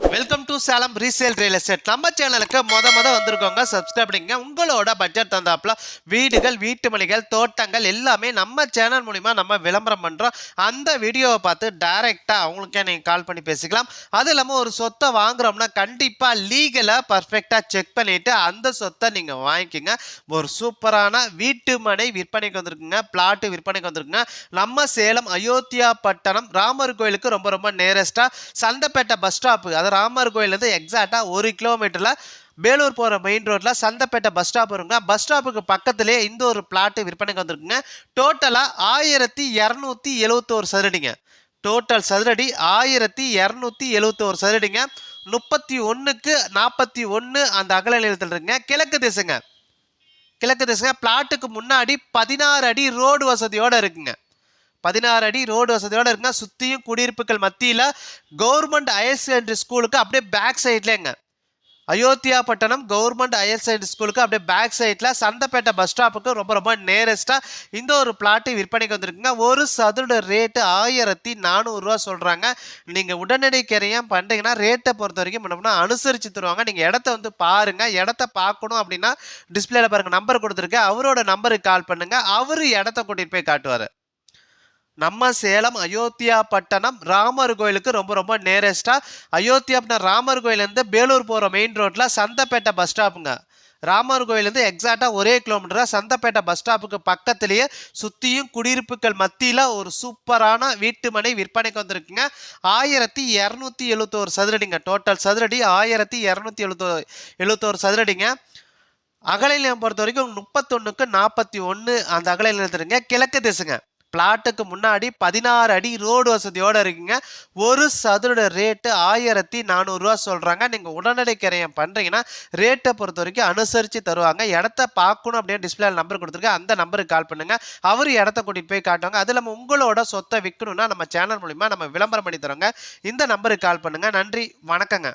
Welcome to Salem resale real estate நம்ம சேனலுக்கு மொத மொதல் வந்திருக்கோங்க. சப்ஸ்கிரைப் பண்ணிங்க உங்களோட பட்ஜெட் தந்தாப்புல வீடுகள் வீட்டு மணிகள் தோட்டங்கள் எல்லாமே நம்ம சேனல் மூலிமா நம்ம விளம்பரம் பண்ணுறோம் அந்த வீடியோவை பார்த்து டைரெக்டாக அவங்களுக்கே நீங்கள் கால் பண்ணி பேசிக்கலாம். அது இல்லாமல் ஒரு சொத்தை வாங்குறோம்னா கண்டிப்பாக லீகலாக பர்ஃபெக்டாக செக் பண்ணிவிட்டு அந்த சொத்தை நீங்கள் வாங்கிக்கோங்க. ஒரு சூப்பரான வீட்டு மனை விற்பனைக்கு வந்திருக்குங்க. பிளாட்டு விற்பனைக்கு வந்திருக்குங்க. நம்ம சேலம் அயோத்தியா பட்டணம் ராமர் கோயிலுக்கு ரொம்ப ரொம்ப நேரஸ்ட்டாக சந்தைப்பேட்டை பஸ் ஸ்டாப்பு அதாவது ராமர் கோயிலேருந்து எக்ஸாக்டாக ஒரு கிலோமீட்டரில் வேலூர் போகிற மெயின் ரோட்டில் சந்தப்பேட்டை பஸ் ஸ்டாப் இருக்குங்க பஸ் ஸ்டாப்புக்கு பக்கத்துலேயே இந்த ஒரு பிளாட்டு விற்பனைக்கு வந்திருக்குங்க. டோட்டலாக ஆயிரத்தி இரநூத்தி எழுவத்தோரு சதுரடிங்க. டோட்டல் சதுரடி ஆயிரத்தி இரநூத்தி எழுவத்தோரு சதுரடிங்க. முப்பத்தி ஒன்றுக்கு நாற்பத்தி ஒன்று அந்த அகல நிலத்தில் இருக்குங்க. கிழக்கு திசைங்க. கிழக்கு திசைங்க. பிளாட்டுக்கு முன்னாடி பதினாறு அடி ரோடு வசதியோடு இருக்குங்க. பதினாறு அடி ரோடு வசதியோடு இருக்குங்க சுற்றியும் குடியிருப்புகள் மத்தியில் கவர்மெண்ட் ஹையர் செகண்டரி ஸ்கூலுக்கு அப்படியே பேக் சைட்லேங்க அயோத்தியா பட்டணம் கவர்மெண்ட் ஹையர் செகண்டரி ஸ்கூலுக்கு அப்படியே பேக் சைடில் சந்தைப்பேட்டை பஸ் ஸ்டாப்புக்கு ரொம்ப ரொம்ப நேரஸ்ட்டாக இந்த ஒரு பிளாட்டு விற்பனைக்கு வந்திருக்குங்க. ஒரு சதுர ரேட்டு ஆயிரத்தி நானூறுரூவா சொல்கிறாங்க நீங்கள் உடனடி கிரையம் பண்ணுறீங்கன்னா ரேட்டை பொறுத்த வரைக்கும் பண்ணோம்னா அனுசரித்து தருவாங்க. நீங்கள் இடத்த வந்து பாருங்கள் இடத்த பார்க்கணும் அப்படின்னா டிஸ்பிளேல பாருங்கள் நம்பர் கொடுத்துருக்கேன் அவரோட நம்பருக்கு கால் பண்ணுங்கள் அவர் இடத்த கூட்டிகிட்டு போய் காட்டுவார். நம்ம சேலம் அயோத்தியா பட்டணம் ராமர் கோயிலுக்கு ரொம்ப ரொம்ப நேரஸ்ட்டாக அயோத்தியா பட்டணம் ராமர் கோயிலேருந்து பேலூர் போகிற மெயின் ரோட்டில் சந்தப்பேட்டை பஸ் ஸ்டாப்புங்க ராமர் கோயிலேருந்து எக்ஸாக்டாக ஒரே கிலோமீட்டராக சந்தப்பேட்டை பஸ் ஸ்டாப்புக்கு பக்கத்துலேயே சுற்றியும் குடியிருப்புகள் மத்தியில் ஒரு சூப்பரான வீட்டு மனை விற்பனைக்கு வந்திருக்குங்க. ஆயிரத்தி இரநூத்தி எழுபத்தோரு சதுரடிங்க. டோட்டல் சதுரடி ஆயிரத்தி இரநூத்தி எழுபத்தோ எழுபத்தோரு சதுரடிங்க. அகலை நிலம் பொறுத்த வரைக்கும் முப்பத்தொன்றுக்கு நாற்பத்தி ஒன்று அந்த அகலை நிலத்துருங்க கிழக்கு திசுங்க. பிளாட்டுக்கு முன்னாடி பதினாறு அடி ரோடு வசதியோடு இருக்குங்க. ஒரு சதுர ரேட்டு ஆயிரத்தி நானூறுரூவா சொல்கிறாங்க நீங்கள் உடனடி கிரையம் பண்ணுறீங்கன்னா ரேட்டை பொறுத்த வரைக்கும் அனுசரித்து தருவாங்க. இடத்த பார்க்கணும் அப்படின்னு டிஸ்பிளே நம்பர் கொடுத்துருக்கேன். அந்த நம்பருக்கு கால் பண்ணுங்கள் அவர் இடத்த கூட்டிகிட்டு போய் காட்டுவாங்க. அது இல்லாமல் உங்களோட சொத்தை விற்கணும்னா நம்ம சேனல் மூலிமா நம்ம விளம்பரம் பண்ணி தரோங்க இந்த நம்பருக்கு கால் பண்ணுங்கள் நன்றி. வணக்கங்க.